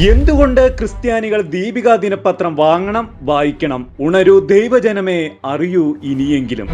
എന്തുകൊണ്ട് ക്രിസ്ത്യാനികൾ ദീപിക ദിനപത്രം വാങ്ങണം വായിക്കണം? ഉണരൂ ദൈവജനമേ അറിയൂ ഇനിയെങ്കിലും.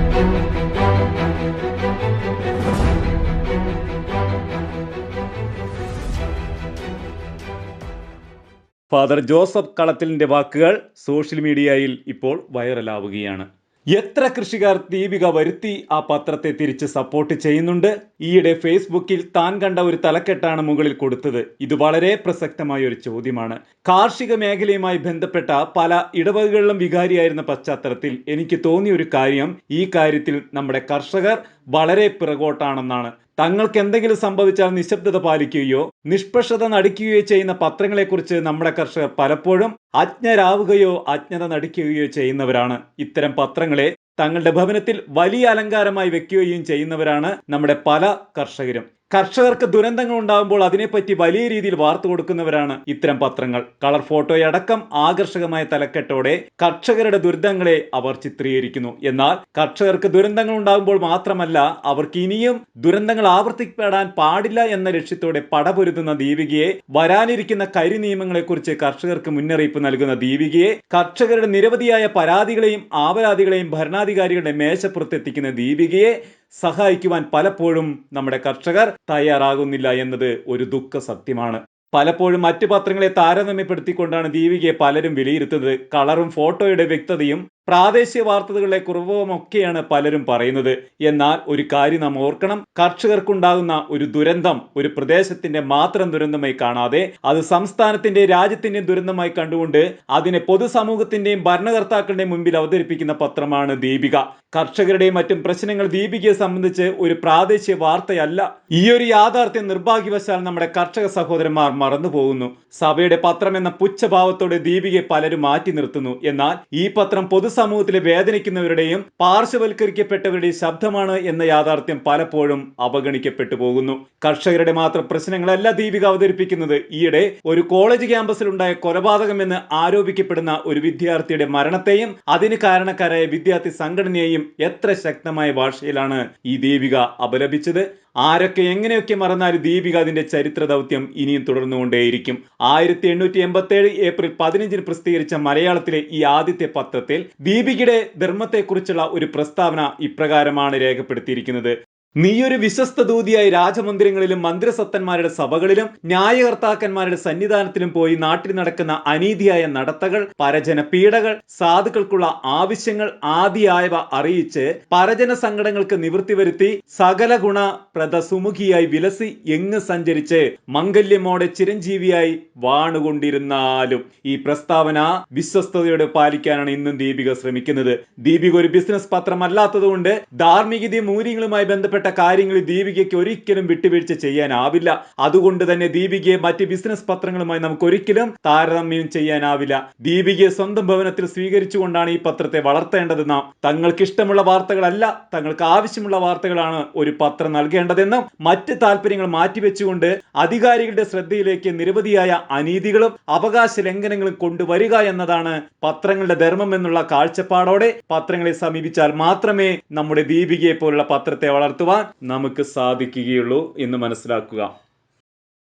ഫാദർ ജോസഫ് കളത്തിലിന്റെ വാക്കുകൾ സോഷ്യൽ മീഡിയയിൽ ഇപ്പോൾ വൈറലാവുകയാണ്. എത്ര കൃഷിക്കാർ ദീപിക വരുത്തി ആ പത്രത്തെ തിരിച്ച് സപ്പോർട്ട് ചെയ്യുന്നുണ്ട്? ഈയിടെ ഫേസ്ബുക്കിൽ താൻ കണ്ട ഒരു തലക്കെട്ടാണ് മുകളിൽ കൊടുത്തത്. ഇത് വളരെ പ്രസക്തമായ ഒരു ചോദ്യമാണ്. കാർഷിക മേഖലയുമായി ബന്ധപ്പെട്ട പല ഇടവകകളിലും വികാരിയായിരുന്ന പശ്ചാത്തലത്തിൽ എനിക്ക് തോന്നിയ ഒരു കാര്യം ഈ കാര്യത്തിൽ നമ്മുടെ കർഷകർ വളരെ പിറകോട്ടാണെന്നാണ്. തങ്ങൾക്ക് എന്തെങ്കിലും സംഭവിച്ചാൽ നിശബ്ദത പാലിക്കുകയോ നിഷ്പക്ഷത നടിക്കുകയോ ചെയ്യുന്ന പത്രങ്ങളെക്കുറിച്ച് നമ്മുടെ കർഷകർ പലപ്പോഴും അജ്ഞരാവുകയോ അജ്ഞത നടിക്കുകയോ ചെയ്യുന്നവരാണ്. ഇത്തരം പത്രങ്ങളെ തങ്ങളുടെ ഭവനത്തിൽ വലിയ അലങ്കാരമായി വെക്കുകയും ചെയ്യുന്നവരാണ് നമ്മുടെ പല കർഷകരും. കർഷകർക്ക് ദുരന്തങ്ങൾ ഉണ്ടാകുമ്പോൾ അതിനെപ്പറ്റി വലിയ രീതിയിൽ വാർത്ത കൊടുക്കുന്നവരാണ് ഇത്തരം പത്രങ്ങൾ. കളർ ഫോട്ടോയടക്കം ആകർഷകമായ തലക്കെട്ടോടെ കർഷകരുടെ ദുരിതങ്ങളെ അവർ ചിത്രീകരിക്കുന്നു. എന്നാൽ കർഷകർക്ക് ദുരന്തങ്ങൾ ഉണ്ടാകുമ്പോൾ മാത്രമല്ല അവർക്ക് ഇനിയും ദുരന്തങ്ങൾ ആവർത്തിപ്പെടാൻ പാടില്ല എന്ന ലക്ഷ്യത്തോടെ പടപൊരുതുന്ന ദീപികയെ വരാനിരിക്കുന്ന കരി നിയമങ്ങളെക്കുറിച്ച് കർഷകർക്ക് മുന്നറിയിപ്പ് നൽകുന്ന ദീപികയെ കർഷകരുടെ നിരവധിയായ പരാതികളെയും ആപരാധികളെയും ഭരണാധികാരികളുടെ മേശപ്പുറത്തെത്തിക്കുന്ന ദീപികയെ സഹായിക്കുവാൻ പലപ്പോഴും നമ്മുടെ കർഷകർ തയ്യാറാകുന്നില്ല എന്നത് ഒരു ദുഃഖ സത്യമാണ്. പലപ്പോഴും മറ്റു പത്രങ്ങളെ താരതമ്യപ്പെടുത്തിക്കൊണ്ടാണ് ദീപികയെ പലരും വിലയിരുത്തുന്നത്. കളറും ഫോട്ടോയുടെ വ്യക്തതയും പ്രാദേശിക വാർത്തകളിലെ കുറവുമൊക്കെയാണ് പലരും പറയുന്നത്. എന്നാൽ ഒരു കാര്യം നാം ഓർക്കണം. കർഷകർക്കുണ്ടാകുന്ന ഒരു ദുരന്തം ഒരു പ്രദേശത്തിന്റെ മാത്രം ദുരന്തമായി കാണാതെ അത് സംസ്ഥാനത്തിന്റെ രാജ്യത്തിന്റെയും ദുരന്തമായി കണ്ടുകൊണ്ട് അതിനെ പൊതുസമൂഹത്തിന്റെയും ഭരണകർത്താക്കളുടെയും മുമ്പിൽ അവതരിപ്പിക്കുന്ന പത്രമാണ് ദീപിക. കർഷകരുടെയും മറ്റും പ്രശ്നങ്ങൾ ദീപികയെ സംബന്ധിച്ച് ഒരു പ്രാദേശിക വാർത്തയല്ല. ഈ ഒരു യാഥാർത്ഥ്യം നിർഭാഗ്യവശാൽ നമ്മുടെ കർഷക സഹോദരന്മാർ മറന്നുപോകുന്നു സഭയുടെ പത്രം എന്ന പുച്ഛഭാവത്തോടെ ദീപികയെ പലരും മാറ്റി നിർത്തുന്നു. എന്നാൽ ഈ പത്രം പൊതുസമൂഹത്തിലെ വേദനിക്കുന്നവരുടെയും പാർശ്വവൽക്കരിക്കപ്പെട്ടവരുടെയും ശബ്ദമാണ് എന്ന യാഥാർത്ഥ്യം പലപ്പോഴും അവഗണിക്കപ്പെട്ടു പോകുന്നു. കർഷകരുടെ മാത്രം പ്രശ്നങ്ങളല്ല ദീപിക അവതരിപ്പിക്കുന്നത്. ഈയിടെ ഒരു കോളേജ് ക്യാമ്പസിലുണ്ടായ കൊലപാതകമെന്ന് ആരോപിക്കപ്പെടുന്ന ഒരു വിദ്യാർത്ഥിയുടെ മരണത്തെയും അതിന് കാരണക്കാരായ വിദ്യാർത്ഥി സംഘടനയെയും എത്ര ശക്തമായ ഭാഷയിലാണ് ഈ ദീപിക അപലപിച്ചത്. ആരൊക്കെ എങ്ങനെയൊക്കെ മറന്നാലും ദീപിക അതിന്റെ ചരിത്ര ദൗത്യം ഇനിയും തുടർന്നുകൊണ്ടേയിരിക്കും. ആയിരത്തി എണ്ണൂറ്റി എൺപത്തി ഏഴ് ഏപ്രിൽ പതിനഞ്ചിന് പ്രസിദ്ധീകരിച്ച മലയാളത്തിലെ ഈ ആദ്യത്തെ പത്രത്തിൽ ദീപികയുടെ ധർമ്മത്തെക്കുറിച്ചുള്ള ഒരു പ്രസ്താവന ഇപ്രകാരമാണ് രേഖപ്പെടുത്തിയിരിക്കുന്നത്. നീയൊരു വിശ്വസ്ത ദൂതിയായി രാജമന്ദിരങ്ങളിലും മന്ത്രിസത്തന്മാരുടെ സഭകളിലും ന്യായകർത്താക്കന്മാരുടെ സന്നിധാനത്തിലും പോയി നാട്ടിൽ നടക്കുന്ന അനീതിയായ നടത്തകൾ പരജന പീഡകൾ സാധുക്കൾക്കുള്ള ആവശ്യങ്ങൾ ആദിയായവ അറിയിച്ച് പരജന സങ്കടങ്ങൾക്ക് നിവൃത്തി വരുത്തി സകല ഗുണ പ്രദസുമുഖിയായി വിലസി എങ്ങ് സഞ്ചരിച്ച് മംഗല്യമോടെ ചിരഞ്ജീവിയായി വാണുകൊണ്ടിരുന്നാലും. ഈ പ്രസ്താവന വിശ്വസ്തയോടെ പാലിക്കാനാണ് ഇന്നും ദീപിക ശ്രമിക്കുന്നത്. ദീപിക ഒരു ബിസിനസ് പത്രമല്ലാത്തതുകൊണ്ട് ധാർമ്മികതയും മൂല്യങ്ങളുമായി ബന്ധപ്പെട്ട കാര്യങ്ങളിൽ ദീപികയ്ക്ക് ഒരിക്കലും വിട്ടുവീഴ്ച ചെയ്യാനാവില്ല. അതുകൊണ്ട് തന്നെ ദീപികയെ മറ്റ് ബിസിനസ് പത്രങ്ങളുമായി നമുക്ക് ഒരിക്കലും താരതമ്യം ചെയ്യാനാവില്ല. ദീപികയെ സ്വന്തം ഭവനത്തിൽ സ്വീകരിച്ചുകൊണ്ടാണ് ഈ പത്രത്തെ വളർത്തേണ്ടത് നാം. തങ്ങൾക്ക് ഇഷ്ടമുള്ള വാർത്തകളല്ല തങ്ങൾക്ക് ആവശ്യമുള്ള വാർത്തകളാണ് ഒരു പത്രം നൽകേണ്ടതെന്നും മറ്റ് താല്പര്യങ്ങൾ മാറ്റിവെച്ചുകൊണ്ട് അധികാരികളുടെ ശ്രദ്ധയിലേക്ക് നിരവധിയായ അനീതികളും അവകാശ ലംഘനങ്ങളും കൊണ്ടുവരിക എന്നതാണ് പത്രങ്ങളുടെ ധർമ്മം എന്നുള്ള കാഴ്ചപ്പാടോടെ പത്രങ്ങളെ സമീപിച്ചാൽ മാത്രമേ നമ്മുടെ ദീപികയെ പോലുള്ള പത്രത്തെ വളർത്തുവാൻ നമുക്ക് സാധിക്കുകയുള്ളൂ എന്ന് മനസ്സിലാക്കുക.